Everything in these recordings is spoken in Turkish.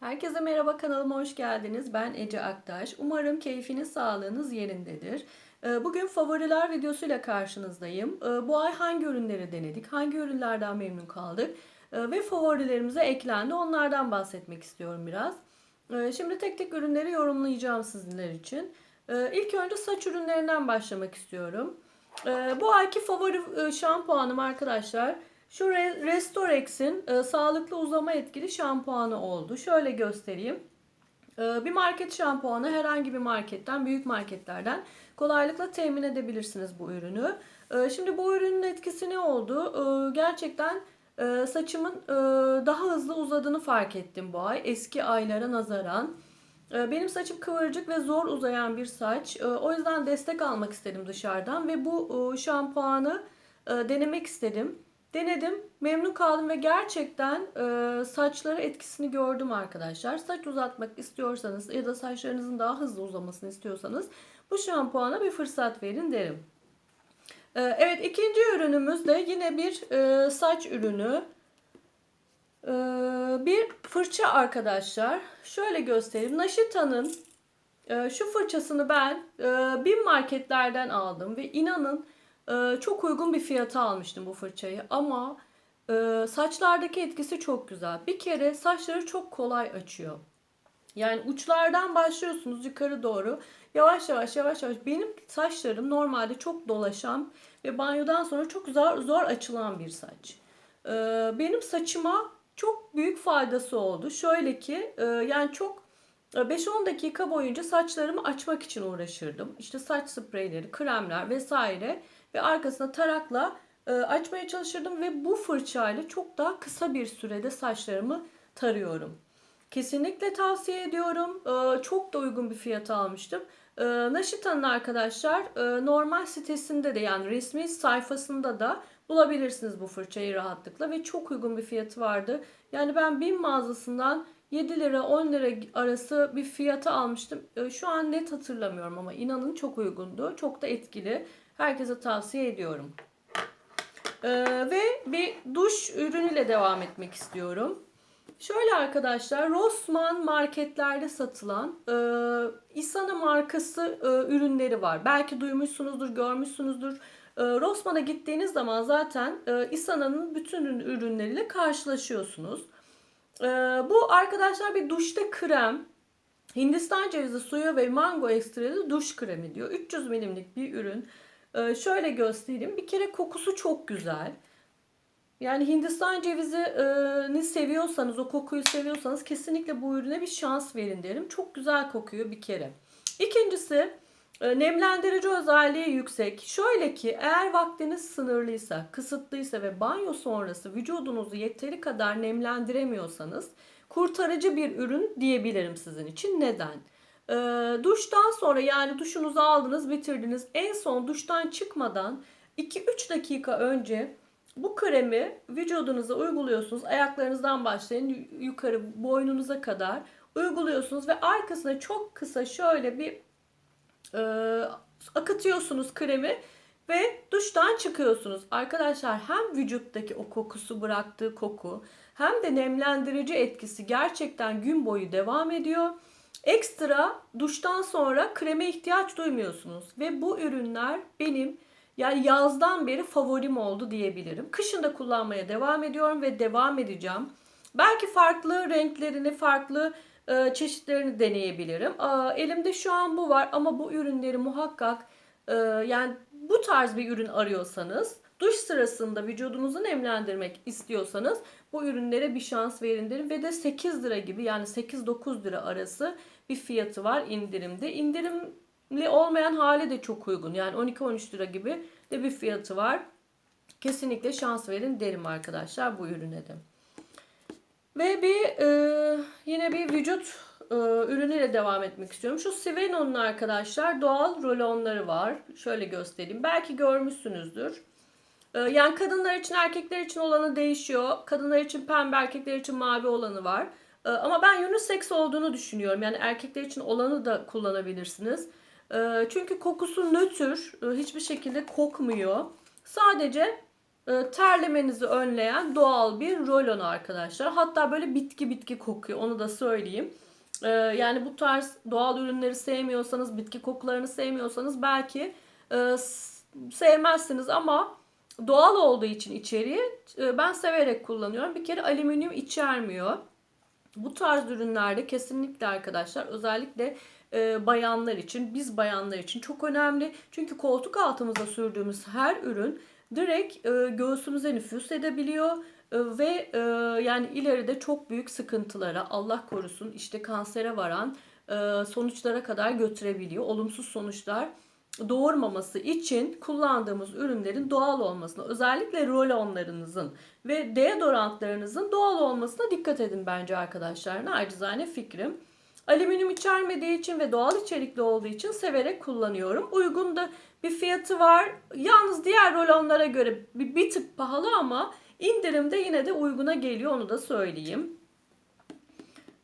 Herkese merhaba kanalıma hoş geldiniz. Ben Ece Aktaş. Umarım keyfiniz, sağlığınız yerindedir. Ee, Bugün favoriler videosuyla karşınızdayım. Ee, Bu ay hangi ürünleri denedik, hangi ürünlerden memnun kaldık ee, ve favorilerimize eklendi. Onlardan bahsetmek istiyorum biraz. Şimdi tek tek ürünleri yorumlayacağım sizler için. İlk önce saç ürünlerinden başlamak istiyorum. Bu ayki favori e, şampuanım arkadaşlar. Şu Re- Restorex'in e, sağlıklı uzama etkili şampuanı oldu. Şöyle göstereyim. E, bir market şampuanı herhangi bir marketten, büyük marketlerden kolaylıkla temin edebilirsiniz bu ürünü. E, şimdi bu ürünün etkisi ne oldu? E, gerçekten e, saçımın e, daha hızlı uzadığını fark ettim bu ay. Eski aylara nazaran. E, Benim saçım kıvırcık ve zor uzayan bir saç. E, O yüzden destek almak istedim dışarıdan ve bu e, şampuanı denemek istedim. Denedim, memnun kaldım ve gerçekten e, saçları etkisini gördüm arkadaşlar. Saç uzatmak istiyorsanız ya da saçlarınızın daha hızlı uzamasını istiyorsanız bu şampuana bir fırsat verin derim. E, evet ikinci ürünümüz de yine bir e, saç ürünü. E, bir fırça arkadaşlar. Şöyle göstereyim. Naşita'nın e, şu fırçasını ben e, bin marketlerden aldım ve inanın ee, çok uygun bir fiyata almıştım bu fırçayı ama e, saçlardaki etkisi çok güzel. Bir kere saçları çok kolay açıyor. Yani uçlardan başlıyorsunuz yukarı doğru. Yavaş yavaş yavaş yavaş. Benim saçlarım normalde çok dolaşan ve banyodan sonra çok zor, zor açılan bir saç. Ee, benim saçıma çok büyük faydası oldu. Şöyle ki e, yani çok 5-10 dakika boyunca saçlarımı açmak için uğraşırdım. İşte saç spreyleri, kremler vesaire ve arkasına tarakla e, açmaya çalışırdım ve bu fırçayla çok daha kısa bir sürede saçlarımı tarıyorum. Kesinlikle tavsiye ediyorum. E, çok da uygun bir fiyata almıştım. E, Naşita'nın arkadaşlar e, normal sitesinde de yani resmi sayfasında da bulabilirsiniz bu fırçayı rahatlıkla ve çok uygun bir fiyatı vardı. Yani ben bin mağazasından 7 lira 10 lira arası bir fiyata almıştım. E, Şu an net hatırlamıyorum ama inanın çok uygundu. Çok da etkili. Herkese tavsiye ediyorum. Ee, ve bir duş ürünüyle devam etmek istiyorum. Şöyle arkadaşlar Rossmann marketlerde satılan e, Isana markası e, ürünleri var. Belki duymuşsunuzdur, görmüşsünüzdür. E, Rossmann'a gittiğiniz zaman zaten e, Isana'nın bütün ürün- ürünleriyle karşılaşıyorsunuz. E, bu arkadaşlar bir duşta krem, Hindistan cevizi suyu ve mango ekstreli duş kremi diyor. 300 milimlik bir ürün. Ee, şöyle göstereyim. Bir kere kokusu çok güzel. Yani Hindistan cevizini seviyorsanız, o kokuyu seviyorsanız kesinlikle bu ürüne bir şans verin derim. Çok güzel kokuyor bir kere. İkincisi e, nemlendirici özelliği yüksek. Şöyle ki eğer vaktiniz sınırlıysa, kısıtlıysa ve banyo sonrası vücudunuzu yeteri kadar nemlendiremiyorsanız kurtarıcı bir ürün diyebilirim sizin için. Neden? Ee, duştan sonra yani duşunuzu aldınız bitirdiniz. En son duştan çıkmadan 2-3 dakika önce bu kremi vücudunuza uyguluyorsunuz. Ayaklarınızdan başlayın yu- yukarı boynunuza kadar uyguluyorsunuz ve arkasına çok kısa şöyle bir e, akıtıyorsunuz kremi ve duştan çıkıyorsunuz. Arkadaşlar hem vücuttaki o kokusu bıraktığı koku hem de nemlendirici etkisi gerçekten gün boyu devam ediyor. Ekstra duştan sonra kreme ihtiyaç duymuyorsunuz ve bu ürünler benim yani yazdan beri favorim oldu diyebilirim. Kışın da kullanmaya devam ediyorum ve devam edeceğim. Belki farklı renklerini, farklı e, çeşitlerini deneyebilirim. Aa, elimde şu an bu var ama bu ürünleri muhakkak e, yani bu tarz bir ürün arıyorsanız, duş sırasında vücudunuzu nemlendirmek istiyorsanız bu ürünlere bir şans verin derim ve de 8 lira gibi yani 8-9 lira arası bir fiyatı var indirimde. İndirimli olmayan hali de çok uygun. Yani 12-13 lira gibi de bir fiyatı var. Kesinlikle şans verin derim arkadaşlar bu ürüne de. Ve bir e, yine bir vücut e, ürünüyle devam etmek istiyorum. Şu Siveno'nun arkadaşlar doğal rolonları var. Şöyle göstereyim. Belki görmüşsünüzdür. E, yani kadınlar için erkekler için olanı değişiyor. Kadınlar için pembe, erkekler için mavi olanı var. E, ama ben unisex olduğunu düşünüyorum. Yani erkekler için olanı da kullanabilirsiniz. E, çünkü kokusu nötr. E, hiçbir şekilde kokmuyor. Sadece e, terlemenizi önleyen doğal bir rolon arkadaşlar. Hatta böyle bitki bitki kokuyor onu da söyleyeyim. E, yani bu tarz doğal ürünleri sevmiyorsanız, bitki kokularını sevmiyorsanız belki e, sevmezsiniz ama doğal olduğu için içeriği ben severek kullanıyorum. Bir kere alüminyum içermiyor. Bu tarz ürünlerde kesinlikle arkadaşlar özellikle e, bayanlar için, biz bayanlar için çok önemli. Çünkü koltuk altımıza sürdüğümüz her ürün direkt e, göğsümüze nüfus edebiliyor e, ve e, yani ileride çok büyük sıkıntılara Allah korusun işte kansere varan e, sonuçlara kadar götürebiliyor. Olumsuz sonuçlar doğurmaması için kullandığımız ürünlerin doğal olmasına, özellikle rolonlarınızın ve deodorantlarınızın doğal olmasına dikkat edin bence arkadaşlar. Nacizane fikrim. Alüminyum içermediği için ve doğal içerikli olduğu için severek kullanıyorum. Uygun da bir fiyatı var. Yalnız diğer rolonlara göre bir, bir tık pahalı ama indirimde yine de uyguna geliyor onu da söyleyeyim.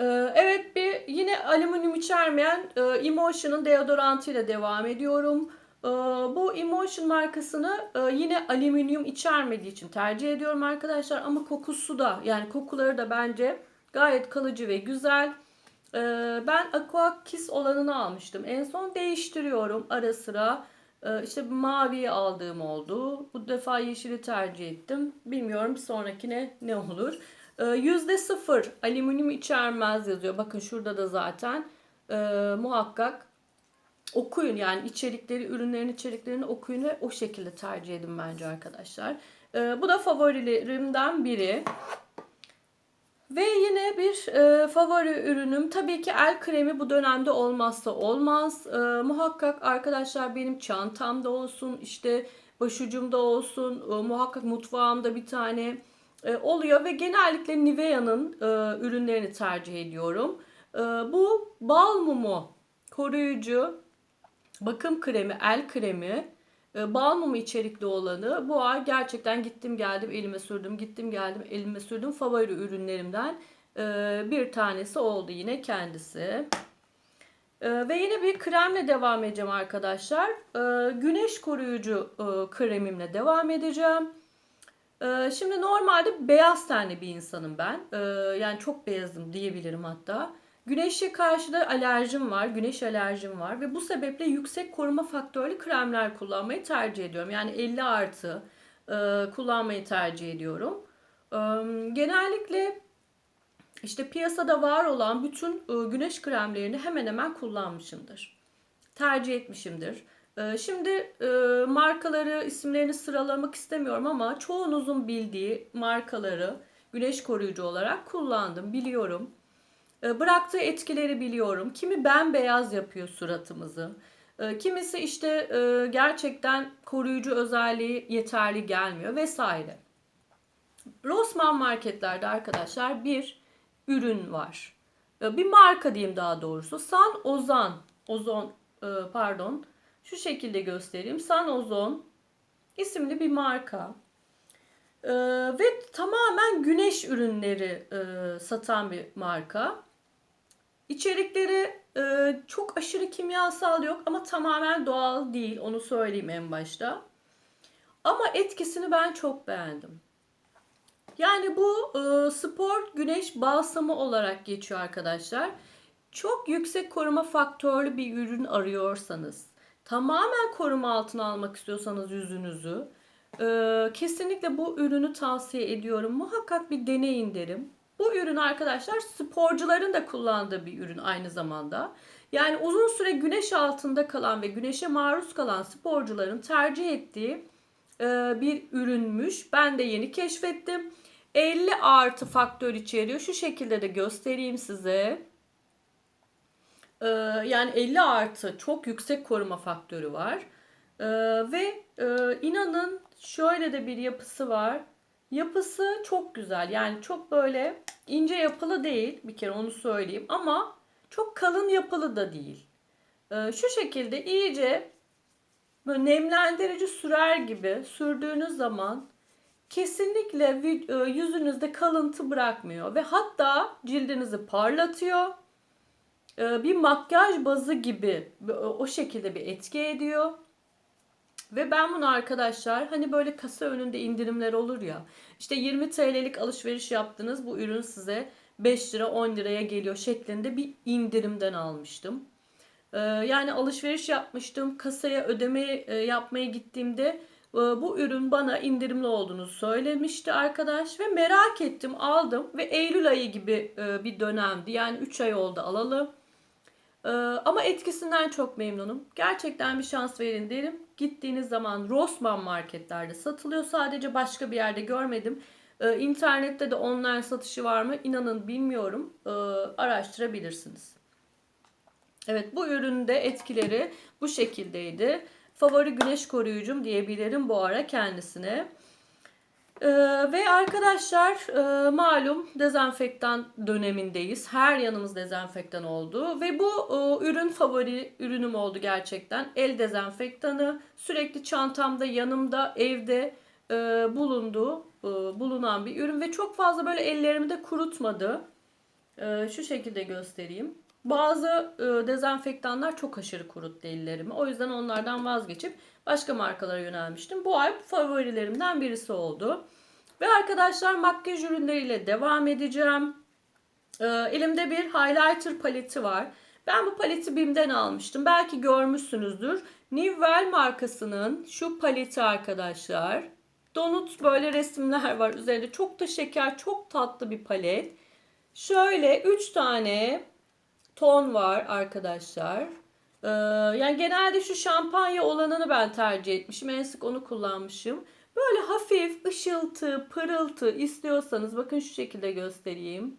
Ee, evet bir yine alüminyum içermeyen e, Emotion'un deodorantıyla devam ediyorum. Ee, bu Emotion markasını e, yine alüminyum içermediği için tercih ediyorum arkadaşlar. Ama kokusu da yani kokuları da bence gayet kalıcı ve güzel. Ee, ben Aqua Kiss olanını almıştım. En son değiştiriyorum ara sıra. İşte maviyi aldığım oldu. Bu defa yeşili tercih ettim. Bilmiyorum sonrakine ne olur. Yüzde sıfır alüminyum içermez yazıyor. Bakın şurada da zaten e, muhakkak okuyun yani içerikleri, ürünlerin içeriklerini okuyun ve o şekilde tercih edin bence arkadaşlar. E, bu da favorilerimden biri. Ve yine bir e, favori ürünüm tabii ki el kremi bu dönemde olmazsa olmaz. E, muhakkak arkadaşlar benim çantamda olsun işte başucumda olsun e, muhakkak mutfağımda bir tane e, oluyor ve genellikle Nivea'nın e, ürünlerini tercih ediyorum. E, bu bal mumu koruyucu bakım kremi, el kremi, e, bal mumu içerikli olanı bu ay gerçekten gittim geldim elime sürdüm, gittim geldim elime sürdüm favori ürünlerimden e, bir tanesi oldu yine kendisi. E, ve yine bir kremle devam edeceğim arkadaşlar. E, güneş koruyucu e, kremimle devam edeceğim. Ee, şimdi normalde beyaz tenli bir insanım ben. Ee, yani çok beyazım diyebilirim hatta. Güneşe karşı da alerjim var, güneş alerjim var ve bu sebeple yüksek koruma faktörlü kremler kullanmayı tercih ediyorum. Yani 50 artı e, kullanmayı tercih ediyorum. E, genellikle işte piyasada var olan bütün e, güneş kremlerini hemen hemen kullanmışımdır. Tercih etmişimdir. Ee, şimdi e, markaları, isimlerini sıralamak istemiyorum ama çoğunuzun bildiği markaları güneş koruyucu olarak kullandım, biliyorum. Ee, bıraktığı etkileri biliyorum. Kimi bembeyaz yapıyor suratımızı. Ee, kimisi işte e, gerçekten koruyucu özelliği yeterli gelmiyor vesaire. Rossmann marketlerde arkadaşlar bir ürün var. Bir marka diyeyim daha doğrusu. San Ozan, Ozon e, pardon şu şekilde göstereyim. San Ozon isimli bir marka. Ee, ve tamamen güneş ürünleri e, satan bir marka. İçerikleri e, çok aşırı kimyasal yok ama tamamen doğal değil. Onu söyleyeyim en başta. Ama etkisini ben çok beğendim. Yani bu e, spor güneş balsamı olarak geçiyor arkadaşlar. Çok yüksek koruma faktörlü bir ürün arıyorsanız tamamen koruma altına almak istiyorsanız yüzünüzü e, kesinlikle bu ürünü tavsiye ediyorum. Muhakkak bir deneyin derim. Bu ürün arkadaşlar sporcuların da kullandığı bir ürün aynı zamanda. Yani uzun süre güneş altında kalan ve güneşe maruz kalan sporcuların tercih ettiği e, bir ürünmüş. Ben de yeni keşfettim. 50 artı faktör içeriyor. Şu şekilde de göstereyim size. Ee, yani 50 artı çok yüksek koruma faktörü var. Ee, ve e, inanın şöyle de bir yapısı var. Yapısı çok güzel. Yani çok böyle ince yapılı değil. Bir kere onu söyleyeyim. Ama çok kalın yapılı da değil. Ee, şu şekilde iyice böyle nemlendirici sürer gibi sürdüğünüz zaman kesinlikle e, yüzünüzde kalıntı bırakmıyor ve hatta cildinizi parlatıyor bir makyaj bazı gibi o şekilde bir etki ediyor. Ve ben bunu arkadaşlar hani böyle kasa önünde indirimler olur ya. İşte 20 TL'lik alışveriş yaptınız bu ürün size 5 lira 10 liraya geliyor şeklinde bir indirimden almıştım. Ee, yani alışveriş yapmıştım. Kasaya ödeme e, yapmaya gittiğimde e, bu ürün bana indirimli olduğunu söylemişti arkadaş ve merak ettim aldım ve Eylül ayı gibi e, bir dönemdi. Yani 3 ay oldu alalı. Ee, ama etkisinden çok memnunum. Gerçekten bir şans verin derim. Gittiğiniz zaman Rossmann marketlerde satılıyor. Sadece başka bir yerde görmedim. Ee, internette de online satışı var mı? İnanın bilmiyorum. Ee, araştırabilirsiniz. Evet bu ürünün de etkileri bu şekildeydi. Favori güneş koruyucum diyebilirim bu ara kendisine. Ee, ve arkadaşlar e, malum dezenfektan dönemindeyiz. Her yanımız dezenfektan oldu. Ve bu e, ürün favori ürünüm oldu gerçekten. El dezenfektanı sürekli çantamda, yanımda, evde e, bulundu. E, bulunan bir ürün. Ve çok fazla böyle ellerimi de kurutmadı. E, şu şekilde göstereyim. Bazı e, dezenfektanlar çok aşırı kuruttu ellerimi. O yüzden onlardan vazgeçip başka markalara yönelmiştim. Bu ay favorilerimden birisi oldu. Ve arkadaşlar makyaj ürünleriyle devam edeceğim. E, elimde bir highlighter paleti var. Ben bu paleti BİM'den almıştım. Belki görmüşsünüzdür. Nivell markasının şu paleti arkadaşlar. Donut böyle resimler var üzerinde. Çok da şeker, çok tatlı bir palet. Şöyle 3 tane ton var arkadaşlar. Ee, yani genelde şu şampanya olanını ben tercih etmişim. En sık onu kullanmışım. Böyle hafif ışıltı, pırıltı istiyorsanız bakın şu şekilde göstereyim.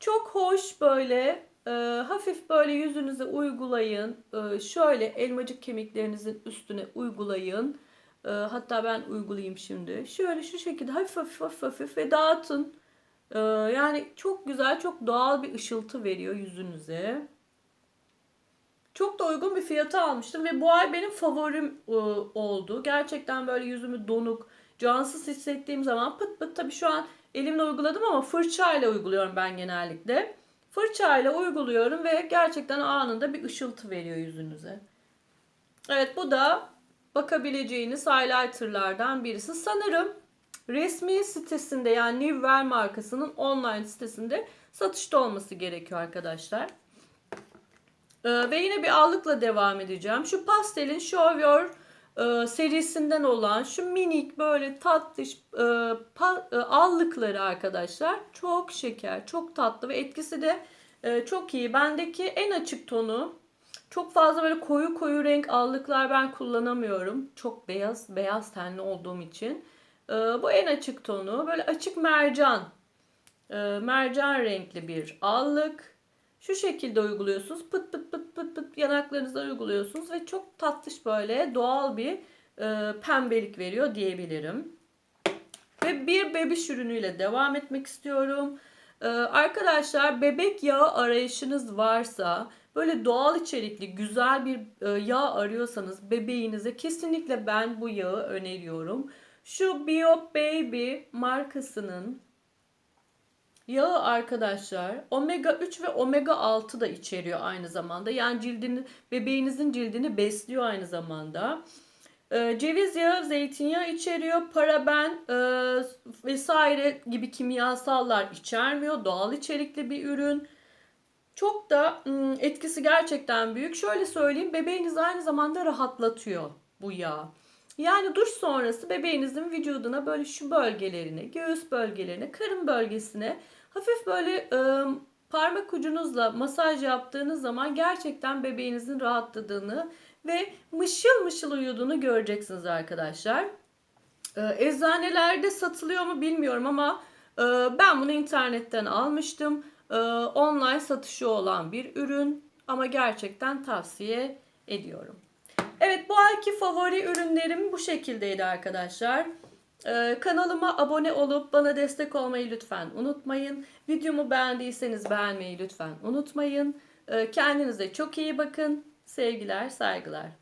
Çok hoş böyle e, hafif böyle yüzünüze uygulayın. E, şöyle elmacık kemiklerinizin üstüne uygulayın. E, hatta ben uygulayayım şimdi. Şöyle şu şekilde hafif hafif hafif, hafif ve dağıtın. Ee, yani çok güzel, çok doğal bir ışıltı veriyor yüzünüze. Çok da uygun bir fiyata almıştım ve bu ay benim favorim e, oldu. Gerçekten böyle yüzümü donuk, cansız hissettiğim zaman pıt pıt tabii şu an elimle uyguladım ama fırçayla uyguluyorum ben genellikle. Fırçayla uyguluyorum ve gerçekten anında bir ışıltı veriyor yüzünüze. Evet bu da bakabileceğiniz highlighterlardan birisi. Sanırım resmi sitesinde yani New Well markasının online sitesinde satışta olması gerekiyor arkadaşlar. Ee, ve yine bir allıkla devam edeceğim. Şu pastelin Show Your e, serisinden olan şu minik böyle tatlış e, pa, e, allıkları arkadaşlar çok şeker, çok tatlı ve etkisi de e, çok iyi. Bendeki en açık tonu çok fazla böyle koyu koyu renk allıklar ben kullanamıyorum. Çok beyaz, beyaz tenli olduğum için. Ee, bu en açık tonu. Böyle açık mercan. E, mercan renkli bir allık. Şu şekilde uyguluyorsunuz. Pıt pıt pıt pıt pıt yanaklarınıza uyguluyorsunuz ve çok tatlış böyle doğal bir e, pembelik veriyor diyebilirim. Ve bir bebiş ürünüyle devam etmek istiyorum. Ee, arkadaşlar bebek yağı arayışınız varsa böyle doğal içerikli güzel bir e, yağ arıyorsanız bebeğinize kesinlikle ben bu yağı öneriyorum. Şu Bio Baby markasının yağı arkadaşlar omega 3 ve omega 6 da içeriyor aynı zamanda. Yani cildini bebeğinizin cildini besliyor aynı zamanda. Ee, ceviz yağı, zeytinyağı içeriyor. Paraben e, vesaire gibi kimyasallar içermiyor. Doğal içerikli bir ürün. Çok da etkisi gerçekten büyük. Şöyle söyleyeyim bebeğiniz aynı zamanda rahatlatıyor bu yağ. Yani duş sonrası bebeğinizin vücuduna böyle şu bölgelerine, göğüs bölgelerine, karın bölgesine hafif böyle e, parmak ucunuzla masaj yaptığınız zaman gerçekten bebeğinizin rahatladığını ve mışıl mışıl uyuduğunu göreceksiniz arkadaşlar. E, eczanelerde satılıyor mu bilmiyorum ama e, ben bunu internetten almıştım. E, online satışı olan bir ürün ama gerçekten tavsiye ediyorum. Evet bu ayki favori ürünlerim bu şekildeydi arkadaşlar. Ee, kanalıma abone olup bana destek olmayı lütfen unutmayın. Videomu beğendiyseniz beğenmeyi lütfen unutmayın. Ee, kendinize çok iyi bakın. Sevgiler, saygılar.